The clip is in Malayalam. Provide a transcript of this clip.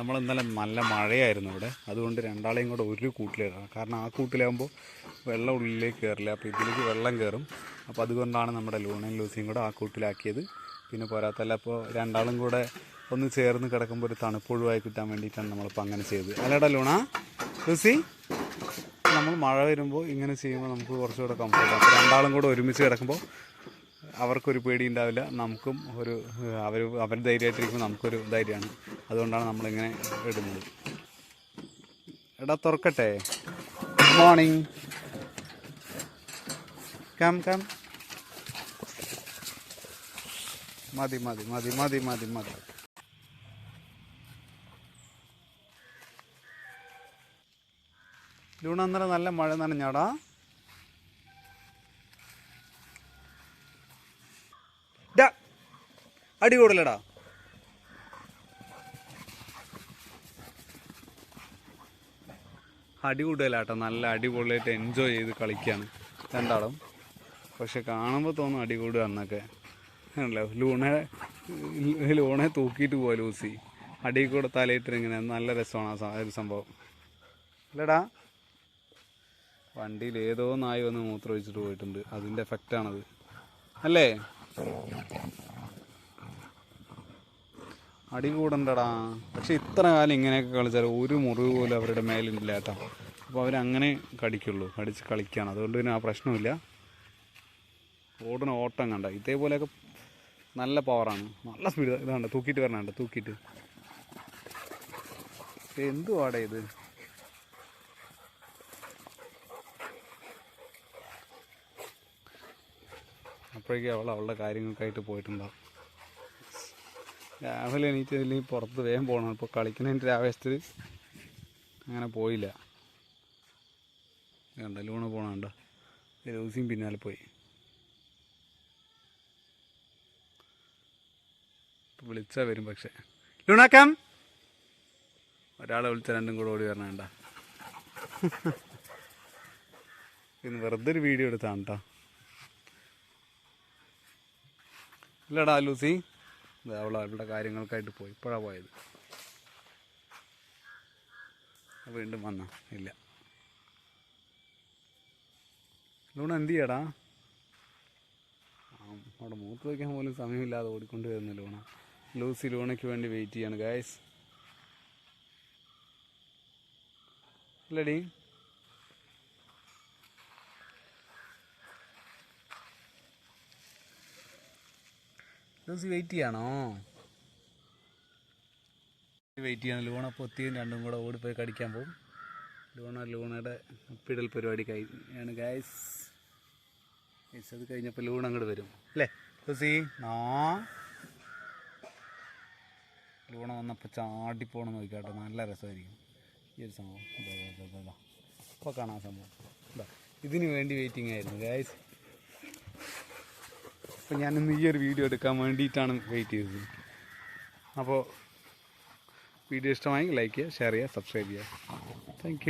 നമ്മൾ ഇന്നലെ നല്ല മഴയായിരുന്നു ഇവിടെ. അതുകൊണ്ട് രണ്ടാളെയും കൂടെ ഒരു കൂട്ടിലിടണം കാരണം ആ കൂട്ടിലാകുമ്പോൾ വെള്ളം ഉള്ളിലേക്ക് കയറില്ല അപ്പോൾ ഇതിലേക്ക് വെള്ളം കയറും അപ്പോൾ അതുകൊണ്ടാണ് നമ്മുടെ ലൂണയും ലൂസിയും കൂടെ ആ കൂട്ടിലാക്കിയത്. പിന്നെ പോരാത്തല്ല അപ്പോൾ രണ്ടാളും കൂടെ ഒന്ന് ചേർന്ന് കിടക്കുമ്പോൾ ഒരു തണുപ്പൊഴിവായി കിട്ടാൻ വേണ്ടിയിട്ടാണ് നമ്മളിപ്പോൾ അങ്ങനെ ചെയ്തത്. അല്ലേടാ ലൂണ? ലൂസി? നമ്മൾ മഴ വരുമ്പോൾ ഇങ്ങനെ ചെയ്യുമ്പോൾ നമുക്ക് കുറച്ചുകൂടെ കംഫർട്ട് അപ്പോൾ രണ്ടാളും കൂടെ ഒരുമിച്ച് കിടക്കുമ്പോൾ അവർക്കൊരു പേടി ഉണ്ടാവില്ല നമുക്കും ഒരു അവർ അവർ ധൈര്യമായിട്ടിരിക്കുമ്പോൾ നമുക്കൊരു ധൈര്യമാണ്. അതുകൊണ്ടാണ് നമ്മളിങ്ങനെ ഇടുന്നത്. എടാ തുറക്കട്ടെ. മോർണിംഗ് കാം കാം മതി മതി മതി മതി മതി മതി. ലൂണ അന്നേരം നല്ല മഴ നനഞ്ഞാടാ. അടി കൂടലടാ അടി കൂടുതലാട്ടോ നല്ല അടിപൊളിയായിട്ട് എൻജോയ് ചെയ്ത് കളിക്കുകയാണ് രണ്ടാളും. പക്ഷെ കാണുമ്പോൾ തോന്നും അടി കൂടുക എന്നൊക്കെ. ആണല്ലോ ലൂണെ ലൂണെ തൂക്കിയിട്ട് പോവാ ലൂസി. അടി കൂടെ തലയിട്ട് ഇങ്ങനെ നല്ല രസമാണ് ആ ഒരു സംഭവം. അല്ലടാ വണ്ടിയിൽ ഏതോ നായി വന്ന് മൂത്രം ഒഴിച്ചിട്ട് പോയിട്ടുണ്ട്. അതിന്റെ എഫക്റ്റാണത് അല്ലേ? അടി കൂടണ്ടടാ പക്ഷെ ഇത്ര കാലം ഇങ്ങനെയൊക്കെ കളിച്ചാൽ ഒരു മുറിവ് പോലും അവരുടെ മേലില്ല കേട്ടോ. അപ്പോൾ അവരങ്ങനെ കടിക്കുള്ളൂ കടിച്ച് കളിക്കുകയാണ് അതുകൊണ്ട് പിന്നെ ആ പ്രശ്നമില്ല. ഓടണ ഓട്ടം കണ്ട. ഇതേപോലെയൊക്കെ നല്ല പവറാണ് നല്ല സ്പീഡ് ഇതാണ്ട് തൂക്കിയിട്ട് വരണുണ്ട് തൂക്കിയിട്ട്. എന്തുവാടേ ഇത്? അപ്പോഴേക്കും അവൾ അവളുടെ കാര്യങ്ങൾക്കായിട്ട് പോയിട്ടുണ്ടാവും. രാവിലെ എണീറ്റ് ഇതിൽ പുറത്ത് വേഗം പോകണം. ഇപ്പോൾ കളിക്കുന്നതിന്റെ ആവേശത്തിൽ അങ്ങനെ പോയില്ല. കണ്ട? ലൂണ പോണണ്ട ലൂസിയും പിന്നാലെ പോയി. വിളിച്ചാൽ വരും പക്ഷേ. ലൂണാക്കാം ഒരാളെ വിളിച്ച രണ്ടും കൂടെ ഓടി വരണണ്ട ഇന്ന് വെറുതെ ഒരു വീഡിയോ എടുത്താണ് കേട്ടോ ഇല്ലടാ ലൂസി. അവൾ അവളുടെ കാര്യങ്ങൾക്കായിട്ട് പോയി. ഇപ്പോഴാണ് പോയത്. വീണ്ടും വന്ന. ഇല്ല. ലൂണ എന്ത് ചെയ്യടാ? അവിടെ മൂത്ത് വയ്ക്കാൻ പോലും സമയമില്ലാതെ ഓടിക്കൊണ്ട് വരുന്ന ലൂണ. ലൂസി ലൂണയ്ക്ക് വേണ്ടി വെയിറ്റ് ചെയ്യാണ് ഗായ്സ് ഇല്ലടി. ലൂസി വെയിറ്റ് ചെയ്യാണോ? വെയിറ്റ് ചെയ്യണം. ലൂണ പൊത്തിയും രണ്ടും കൂടെ ഓടിപ്പോയി കടിക്കാൻ പോകും ലൂണ ലൂണയുടെ ഉപ്പിടൽ പരിപാടി കഴിഞ്ഞാണ് ഗായ്സ് ഗൈസ് അത് കഴിഞ്ഞപ്പോൾ ലൂണ അങ്ങോട്ട് വരും. അല്ലേ? ലൂസി ആ ലൂണ വന്നപ്പോൾ ചാടിപ്പോണം നോക്കിക്കാട്ടോ നല്ല രസമായിരിക്കും. ഈ ഒരു സംഭവം. അപ്പോൾ കാണാൻ സംഭവം. ഇതാ ഇതിന് വേണ്ടി വെയിറ്റിംഗ് ആയിരുന്നു ഗായ്സ് അപ്പോൾ ഞാനിന്ന് ഈ ഒരു വീഡിയോ എടുക്കാൻ വേണ്ടിയിട്ടാണ് വെയിറ്റ് ചെയ്തത്. അപ്പോൾ വീഡിയോ ഇഷ്ടമായി ലൈക്ക് ചെയ്യുക ഷെയർ ചെയ്യുക സബ്സ്ക്രൈബ് ചെയ്യുക. താങ്ക്